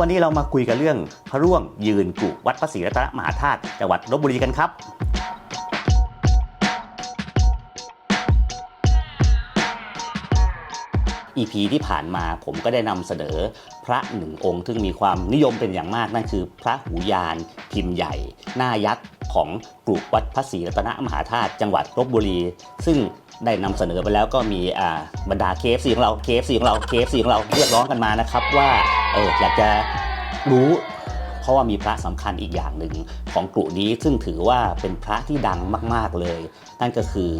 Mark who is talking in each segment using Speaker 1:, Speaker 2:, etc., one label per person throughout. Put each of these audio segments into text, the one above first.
Speaker 1: วันนี้เรามาคุยกันเรื่องพระร่วงยืนกุวัดพระศรีรัตนมหาธาตุจังหวัดลบบุรีกันครับ EP ที่ผ่านมาผมก็ได้นำเสนอพระหนึ่งองค์ซึ่งมีความนิยมเป็นอย่างมากนั่นคือ พระหูยาน พิมพ์ใหญ่ หน้ายักษ์ของกรุวัดพระศรีรัตนมหาธาตุจังหวัดลบบุรี ซึ่งได้นำเสนอไปแล้วก็มีบรรดาเคฟซีของเราเคฟซีของเราเคฟซีของเราเรียกร้องกันมานะครับว่าเอออยากจะรู้ เพราะว่ามีพระสำคัญอีกอย่างหนึ่งของกลุ่มนี้ซึ่งถือว่าเป็นพระที่ดังมาก ๆเลย นั่นก็คือ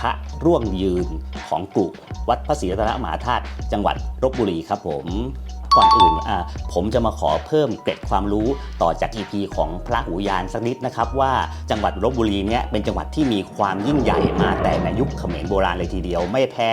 Speaker 1: พระร่วงยืนของกลุ่มวัดพระศรีรัตนมหาธาตุจังหวัดลบบุรีครับผม ก่อนอื่นผมจะมาขอเพิ่มเกร็ดความรู้ต่อจาก EP ของพระหูยานสักนิดนะครับ ว่าจังหวัดลบบุรีเนี่ยเป็นจังหวัดที่มีความยิ่งใหญ่มาแต่ในยุคเขมรโบราณเลยทีเดียว ไม่แพ้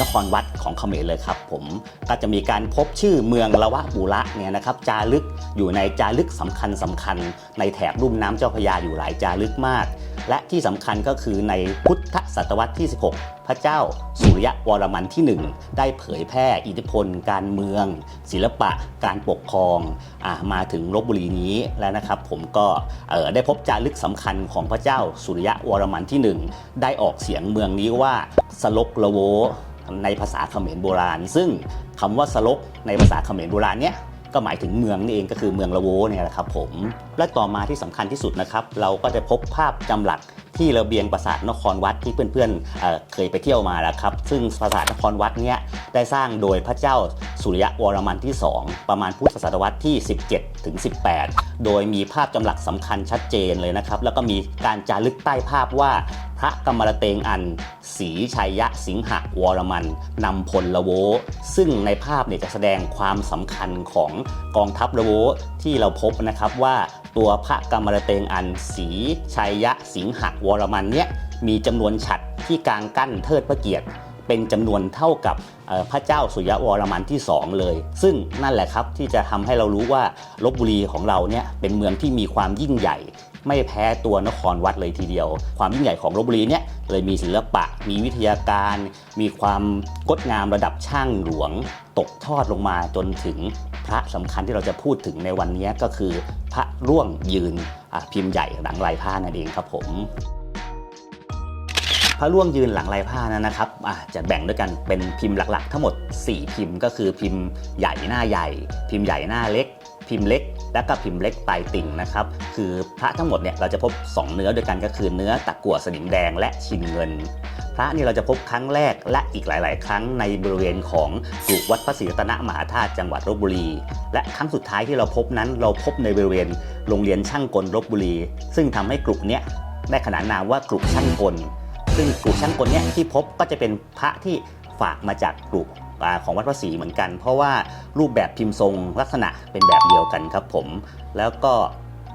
Speaker 1: นครวัดของเขมรเลยครับ ผมก็จะมีการพบชื่อเมืองละวะบูระเนี่ยนะครับจารึกอยู่ในจารึกสำคัญสำคัญ ในแถบลุ่มน้ำเจ้าพระยาอยู่หลายจารึกมาก และที่สำคัญก็คือในพุทธศตวรรษที่ 16พระเจ้าสุริยะวรมันที่ 1 ได้เผยแพร่อิทธิพล การเมือง ศิลปะ การปกครองอมาถึงลบบุรีนี้แล้วนะครับ ผมก็ได้พบจารึกสำคัญของพระเจ้าสุริยะวรมันที่ 1 ได้ออกเสียงเมืองนี้ว่าสลกละโวในภาษาเขมรโบราณ ซึ่งคำว่าสลกในภาษาเขมรโบราณเนี้ยก็หมายถึงเมืองนี่เองก็คือเมืองละโวเนี่ยแหละครับผมและต่อมาที่สำคัญที่สุดนะครับ เราก็จะพบภาพจำหลัก ที่ระเบียงปราสาทนครวัดที่เพื่อนๆเเคยไปเที่ยวมาแล้วครับ ซึ่งปราสาทนครวัดเนี้ยได้สร้างโดยพระเจ้าสุริยะวรมันที่ 2 ประมาณพุทธศตวรรษที่ 17 ถึง 18 โดยมีภาพจำหลักสำคัญชัดเจนเลยนะครับ แล้วก็มีการจารึกใต้ภาพว่าพระกำมรเตงอันศีชัยยะสิงหะวรมันนำพลละโว ซึ่งในภาพเนี่ยจะแสดงความสำคัญของกองทัพละโวที่เราพบนะครับว่าตัวพระกำมรเตงอันศีชัยยะสิงหะวรมันเนี่ยมีจำนวนฉัตรที่กลางกั้นเทิดพระเกียรติ เป็นจำนวนเท่ากับพระเจ้าสุยะวรมันที่ 2 เลย ซึ่งนั่นแหละครับที่จะทำให้เรารู้ว่าลบบุรีของเราเนี่ยเป็นเมืองที่มีความยิ่งใหญ่ ไม่แพ้ตัวนครวัดเลยทีเดียว ความยิ่งใหญ่ของลบบุรีเนี่ยเลยมีศิลปะ มีวิทยาการ มีความงดงามระดับช่างหลวง ตกทอดลงมาจนถึงพระสำคัญที่เราจะพูดถึงในวันนี้ก็คือ พระร่วงยืนพิมพ์ใหญ่หลังลายผ้านั่นเองครับผม ระร่วงยืนหลังลายผ้านั้นนะครับจะแบ่งด้วยกันเป็นพิมพ์หลักๆ ทั้งหมด 4 พิมพ์ ก็คือพิมพ์ใหญ่หน้าใหญ่ พิมพ์ใหญ่หน้าเล็ก พิมพ์เล็ก และก็พิมพ์เล็กปลายติ่งนะครับ คือพระทั้งหมดเนี่ยเราจะพบ 2 เนื้อด้วยกันก็คือเนื้อตะกั่วสนิมแดงและชินเงิน พระนี่เราจะพบครั้งแรกและอีกหลาย ๆ ครั้งในบริเวณของกรุวัดพระศรีรัตนมหาธาตุจังหวัดลบบุรี และครั้งสุดท้ายที่เราพบนั้น เราพบในบริเวณโรงเรียนช่างกลลบบุรี ซึ่งทำให้กลุ่มเนี้ยได้ขนานนามว่ากลุ่มช่างกล ซึ่งกลุ่มช่างกลเนี่ยที่พบก็จะเป็นพระที่ฝากมาจากกลุ่มของวัดพระศรีเหมือนกัน เพราะว่ารูปแบบพิมพ์ทรงลักษณะเป็นแบบเดียวกันครับผมแล้วก็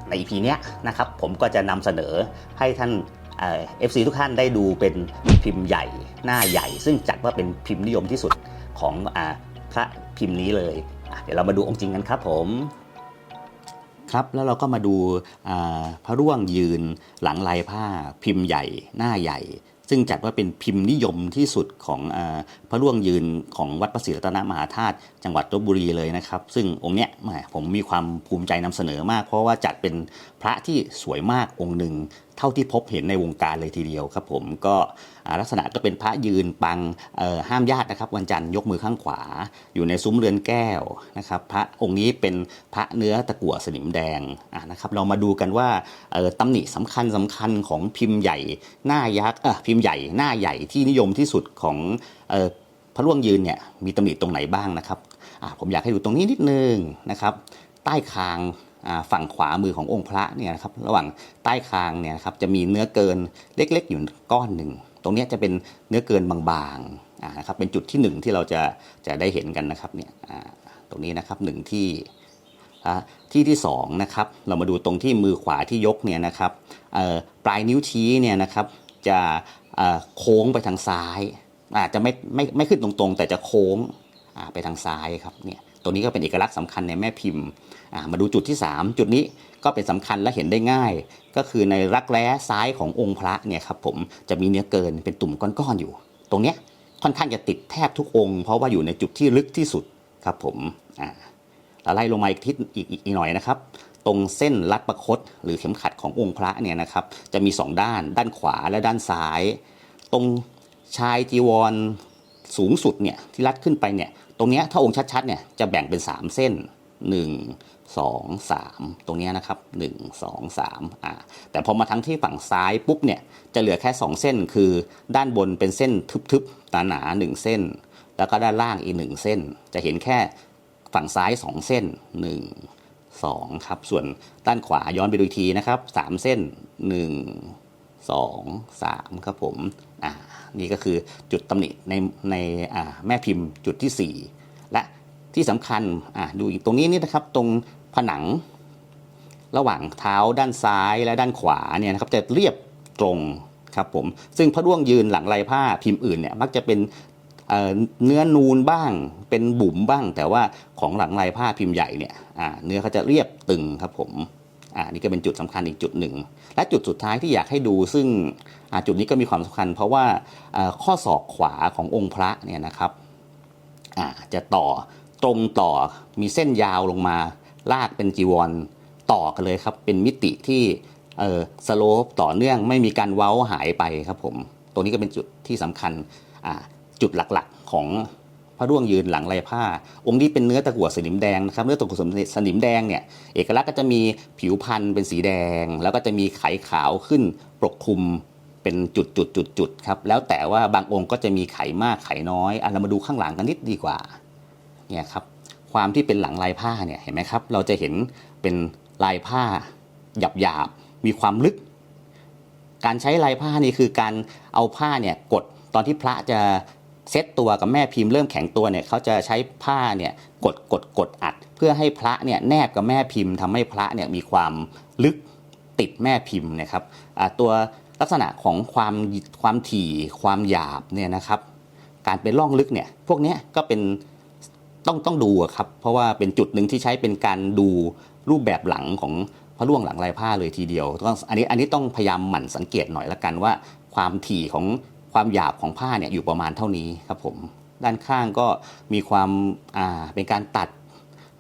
Speaker 1: ใน EP เนี้ยนะครับผมก็จะนำเสนอให้ท่านเอฟซีทุกท่านได้ดูเป็นพิมพ์ใหญ่หน้าใหญ่ ซึ่งจัดว่าเป็นพิมพ์นิยมที่สุดของอพระพิมพ์นี้เลย เดี๋ยวเรามาดูองค์จริงกันครับผม ครับแล้วเราก็มาดูพระร่วงยืนหลังลายผ้าพิมพ์ใหญ่หน้าใหญ่ ซึ่งจัดว่าเป็นพิมพ์นิยมที่สุดของอพระร่วงยืนของวัดพระศรีรัตนมหาธาตุจังหวัดลบบุรีเลยนะครับ ซึ่งองค์เนี้ยผมมีความภูมิใจนำเสนอมาก เพราะว่าจัดเป็นพระที่สวยมากองค์หนึ่ง เท่าที่พบเห็นในวงการเลยทีเดียวครับผมก็ลักษณะก็เป็นพระยืนปังห้ามญาตินะครับ วันจันทร์ยกมือข้างขวา อยู่ในซุ้มเรือนแก้วนะครับพระองค์นี้เป็นพระเนื้อตะกั่วสนิมแดงะนะครับเรามาดูกันว่าเอ่อตำหนิสำคัญสำคัญของพิมพ์ใหญ่หน้ายักษ์พิมพ์ใหญ่หน้าใหญ่ที่นิยมที่สุดของออพระร่วงยืนเนี่ยมีตำหนิตรงไหนบ้างนะครับผมอยากให้ดูตรงนี้นิดนึงนะครับใต้คาง ฝั่งขวามือขององค์พระเนี่ยนะครับระหว่างใต้คางเนี่ยนะครับจะมีเนื้อเกินเล็กๆอยู่ก้อนหนึ่งตรงนี้จะเป็นเนื้อเกินบางๆนะครับเป็นจุดที่หนึ่งที่เราจะจะได้เห็นกันนะครับเนี่ยตรงนี้นะครับหนึ่งที่ที่ที่สองนะครับเรามาดูตรงที่มือขวาที่ยกเนี่ยนะครับปลายนิ้วชี้เนี่ยนะครับจะโค้งไปทางซ้ายอาจจะไม่ไม่ไม่ขึ้นตรงๆ แต่จะโค้งไปทางซ้ายครับเนี่ย ตรงนี้ก็เป็นเอกลักษณ์สำคัญในแม่พิมพ์มาดูจุดที่ 3 จุดนี้ก็เป็นสำคัญและเห็นได้ง่าย ก็คือในรักแร้ซ้ายขององค์พระเนี่ยครับผมจะมีเนื้อเกินเป็นตุ่มก้อนๆอยู่ ตรงเนี้ยค่อนข้างจะติดแทบทุกองค์ เพราะว่าอยู่ในจุดที่ลึกที่สุดครับผมอ่าแล้วไล่ลงมาอีกทิศอีกอีกอีกหน่อยนะครับ ตรงเส้นรัดประคตหรือเข็มขัดขององค์พระเนี่ยนะครับ จะมีสองด้าน ด้านขวาและด้านซ้าย ตรงชายจีวรสูงสุดเนี่ยที่รัดขึ้นไปเนี่ย ตรงเนี้ยถ้าองค์ชัดๆเนี่ยจะแบ่งเป็น 3 เส้น 1 2 3 ตรงเนี้ยนะครับ 1 2 3อ่าแต่พอมาทั้งที่ฝั่งซ้ายปุ๊บเนี่ยจะเหลือแค่ 2 เส้นคือด้านบนเป็นเส้นทึบๆหนาๆหนึ่งเส้น แล้วก็ด้านล่างอีกหนึ่งเส้น จะเห็นแค่ฝั่งซ้าย 2 เส้น 1 2 ครับ ส่วนด้านขวาย้อนไปดูอีกทีนะครับ 3 เส้น 1 2 3ครับผมอ่านี่ก็คือจุดตำหนิในในอ่าแม่พิมพ์จุดที่ 4 และที่สำคัญอ่าดูอีกตรงนี้นี่นะครับตรงผนัง ระหว่างเท้าด้านซ้ายและด้านขวาเนี่ยนะครับจะเรียบตรงครับผมซึ่งพระร่วงยืนหลังลายผ้าพิมพ์อื่นเนี่ยมักจะเป็นเเนื้อนูนบ้างเป็นบุ๋มบ้าง แต่ว่าของหลังลายผ้าพิมพ์ใหญ่เนี่ยเนื้อเขาจะเรียบตึงครับผม อ่านี่ก็เป็นจุดสำคัญอีกจุดหนึ่ง และจุดสุดท้ายที่อยากให้ดูซึ่งจุดนี้ก็มีความสำคัญ เพราะว่าข้อศอกขวาขององค์พระเนี่ยนะครับจะต่อตรงต่อมีเส้นยาวลงมา ลากเป็นจีวรต่อกันเลยครับ เป็นมิติที่สโลปต่อเนื่องไม่มีการเว้าหายไปครับผมตรงนี้ก็เป็นจุดที่สำคัญจุดหลักๆของ พระร่วงยืนหลังลายผ้า องค์นี้เป็นเนื้อตะกั่วสนิมแดงนะครับเนื้อตะกั่วสนิมแดงเนี่ยเอกลักษณ์ก็จะมีผิวพันธุ์เป็นสีแดง แล้วก็จะมีไขขาวขึ้นปกคลุมเป็นจุดจุดจุดจุดๆๆครับแล้วแต่ว่าบางองค์ก็จะมีไขมากไขน้อยอะเรามาดูข้างหลังกันนิดดีกว่าเนี่ยครับความที่เป็นหลังลายผ้าเนี่ยเห็นไหมครับ เราจะเห็นเป็นลายผ้าหยาบหยาบๆมีความลึก การใช้ลายผ้านี่คือการเอาผ้าเนี่ยกดตอนที่พระจะ เซตตัวกับแม่พิมพ์เริ่มแข็งตัวเนี่ยเขาจะใช้ผ้าเนี่ยกดกดกดอัด เพื่อให้พระเนี่ยแนบกับแม่พิมพ์ทำให้พระเนี่ยมีความลึกติดแม่พิมพ์นะครับตัวลักษณะของความความถี่ความหยาบเนี่ยนะครับการเป็นร่องลึกเนี่ยพวกเนี้ยก็เป็นต้องต้องดูครับเพราะว่าเป็นจุดหนึ่งที่ใช้เป็นการดูรูปแบบหลังของพระร่วงหลังลายผ้าเลยทีเดียวต้องอันนี้อันนี้ต้องพยายามหมั่นสังเกตหน่อยละกันว่า ความถี่ของ ความหยาบของผ้าเนี่ยอยู่ประมาณเท่านี้ครับผมด้านข้างก็มีความอ่าเป็นการตัด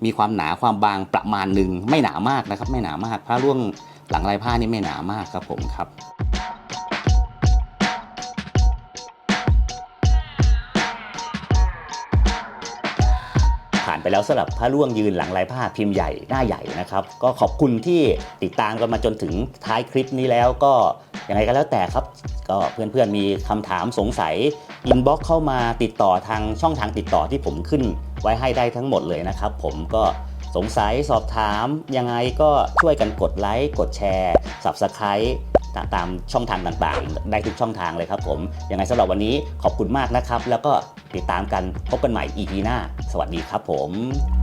Speaker 1: มีความหนาความบางประมาณหนึ่งไม่หนามากนะครับ ไม่หนามากพระร่วงหลังลายผ้านี่ไม่หนามากครับผมครับผ่านไปแล้วสำหรับพระร่วงยืนหลังลายผ้าพิมพ์ใหญ่หน้าใหญ่นะครับ ก็ขอบคุณที่ติดตามกันมาจนถึงท้ายคลิปนี้แล้วก็ ยังไงก็แล้วแต่ครับ ก็เพื่อนๆมีคำถามสงสัยอินบ็อกเข้ามาติดต่อทางช่องทางติดต่อที่ผมขึ้นไว้ให้ได้ทั้งหมดเลยนะครับ ผมก็สงสัยสอบถามยังไงก็ช่วยกันกดไลค์กดแชร์ Subscribe ตาตามช่องทางต่างๆ ได้ทุกช่องทางเลยครับผมยังไงสำหรับวันนี้ขอบคุณมากนะครับ แล้วก็ติดตามกันพบกันใหม่ EP หน้า สวัสดีครับผม